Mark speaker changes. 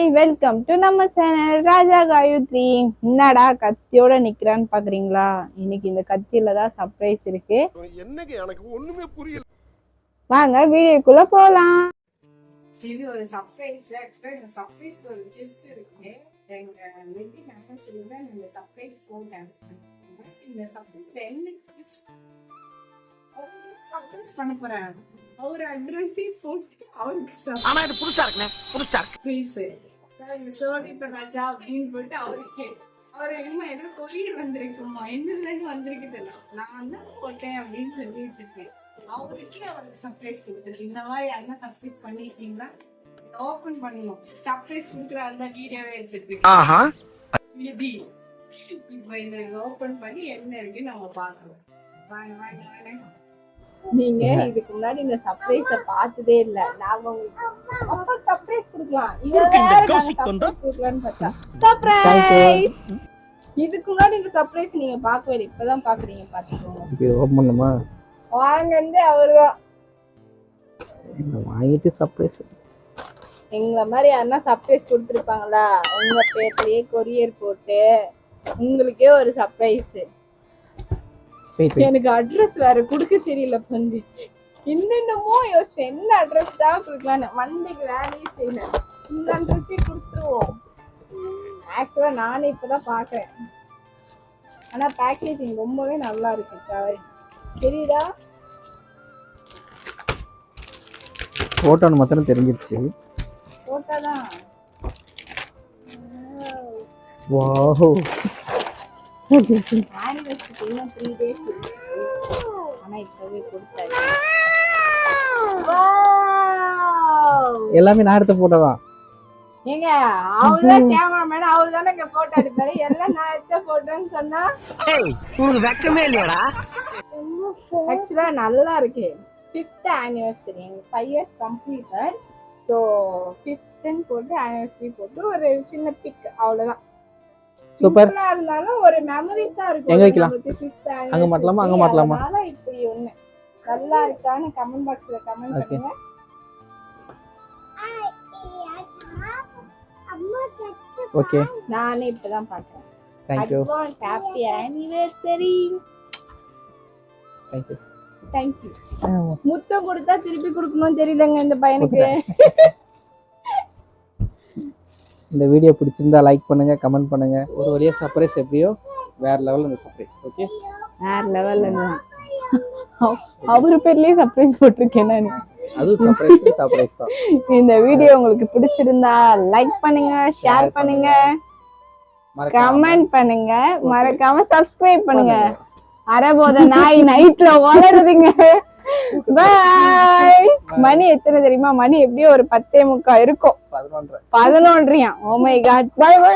Speaker 1: Hi welcome to நம்ம channel Raja Gayathri. என்னடா கத்தியோட நிக்கிறான்னு பாக்குறீங்களா? இன்னைக்கு இந்த கத்தியில தான் சர்ப்ரைஸ் இருக்கு.
Speaker 2: என்னங்க எனக்கு ஒண்ணுமே புரியல.
Speaker 1: வாங்க வீடியோக்குள்ள போலாம். இது ஒரு சர்ப்ரைஸ் ஆக்சுவலா இந்த சர்ப்ரைஸ்க்கு ஒரு ட்விஸ்ட் இருக்கு. எங்க அனிவர்சரி தான் இந்த சர்ப்ரைஸ் போட்டேன் இந்த சர்ப்ரைஸ் என்ன சர்ப்ரைஸ் பண்ண போறேன். அவர் அட்ரஸ் போட்டு அவருக்கு
Speaker 2: ஆனா இது புதுசா இருக்குண்ணே புதுசா இருக்கு.
Speaker 1: ப்ளீஸ் இந்த சோடி ராஜா அப்படின்னு போட்டு அவருக்கு அவர் என்னமோ ஏதோ கொரியர் வந்திருக்குமா எந்ததுல இருந்து வந்திருக்கு தெரியல. நான் தான் போட்டேன் அப்படின்னு சொல்லி வச்சிருக்கேன் அவருக்கே அவருக்கு சர்ப்ரைஸ் கொடுத்துருக்கு. இந்த மாதிரி யாருன்னா சர்ப்ரைஸ் பண்ணிருக்கீங்களா? ஓபன் பண்ணணும். சர்ப்ரைஸ் கொடுக்குற அந்த வீடியோவே எடுத்துட்டு
Speaker 2: ஆஹா.
Speaker 1: மேபி இப்போ இதை ஓபன் பண்ணி என்ன இருக்குன்னு நம்ம பார்க்கலாம். வாங்க வாங்க வாங்க. நீங்க இதுக்கு முன்னாடி இந்த சர்ப்ரைஸ பார்த்ததே இல்ல. நாங்க உங்களுக்கு அப்ப சர்ப்ரைஸ் கொடுக்கலாம். வேற சர்ப்ரைஸ் கொடுக்கலாம்னு பார்த்தா? சர்ப்ரைஸ் இதுக்கு முன்னாடி இந்த சர்ப்ரைஸ் நீங்க பார்க்கவே இல்லை. இப்பதான் பாக்குறீங்க பாத்துக்கோங்க
Speaker 3: இது ஓப்பன் பண்ணுமா?
Speaker 1: வாங்க வந்து அவர்தான்
Speaker 3: வாங்கிட்டு சர்ப்ரைஸ்
Speaker 1: எங்களை மாதிரி யாருன்னா சர்ப்ரைஸ் கொடுத்துருப்பாங்களா? உங்க பேர்லயே கொரியர் போட்டு உங்களுக்கே ஒரு சர்ப்ரைஸ் எனக்கு அட்ரஸ் வேற கொடுக்க தெரியல பந்தி. என்னென்னமோ யோசிச்சேன். என்ன அட்ரஸ் தான் கொடுக்கலான்னு மண்டைக்கு வேலையே செய்யல. இந்த அட்ரஸே கொடுத்துருவோம். ஆக்சுவலா நானே இப்பதான் பாக்குறேன் ஆனா பேக்கேஜிங் ரொம்பவே நல்லா இருக்கு கவர் தெரியுதா?
Speaker 3: ஃபோட்டோன்னு மாத்திரம் தெரிஞ்சிருச்சு.
Speaker 1: போட்டோ தான்.
Speaker 3: வாஹோ
Speaker 1: இன்னும் த்ரீ டேஸ் இப்பவே
Speaker 3: எல்லாமே நான் எடுத்த ஃபோட்டோ தான்
Speaker 1: ஏங்க அவர்தான் கேமராமேன் அவர் தானே இங்க போட்டோ எடுப்பாரு. எல்லாம் நான் எடுத்த போட்டோன்னு சொன்னா
Speaker 2: உங்களுக்கு வெக்கமே இல்லையாடா?
Speaker 1: ஆக்சுவலா நல்லா இருக்கு. ஃபிஃப்த் ஆனிவர்சரி எங்க ஃபைவ் இயர்ஸ் கம்ப்ளீட்டட் ஸோ ஃபிஃப்த்னு போட்டு ஆனிவர்சரி போட்டு ஒரு சின்ன பிக் அவ்வளவுதான். ஆ இருந்தாலும் ஒரு மெமரிஸா இருக்கும்.
Speaker 3: எங்க வைக்கலாம்? அங்க மாட்டலாமா? அங்க. மாட்டலாமா?
Speaker 1: இப்படி ஒண்ணு. நல்லா இருக்கான்னு கமெண்ட் பாக்ஸ்ல கமெண்ட். பண்ணுங்க.
Speaker 3: ஓகே
Speaker 1: நானே இப்பதான் பாக்குறேன்
Speaker 3: thank you
Speaker 1: advance happy anniversary
Speaker 3: thank you
Speaker 1: thank you முத்தம் கொடுத்தா திருப்பி கொடுக்கணும்னு தெரியலங்க இந்த பையனுக்கு.
Speaker 3: இந்த வீடியோ பிடிச்சிருந்தா லைக் பண்ணுங்க கமெண்ட் பண்ணுங்க. ஒரு வழியா சர்ப்ரைஸ் எப்படியோ வேற லெவலில் இந்த சர்ப்ரைஸ் ஓகே
Speaker 1: வேற லெவல்ல அவரு பேர்லயே சர்ப்ரைஸ் போட்டிருக்கேன் நான்.
Speaker 3: அதுவும் சர்ப்ரைஸ் சர்ப்ரைஸ் தான்.
Speaker 1: இந்த வீடியோ உங்களுக்கு பிடிச்சிருந்தா லைக் பண்ணுங்க ஷேர் பண்ணுங்க. கமெண்ட் பண்ணுங்க. மறக்காம சப்ஸ்கிரைப் பண்ணுங்க. அரைபோத நாய் நைட்ல வளருதுங்க. பாய் மணி எத்தனை தெரியுமா? மணி எப்படியும் ஒரு பத்தே முக்கா இருக்கும். பதினொன்றியா? ஓமை காட் பை பை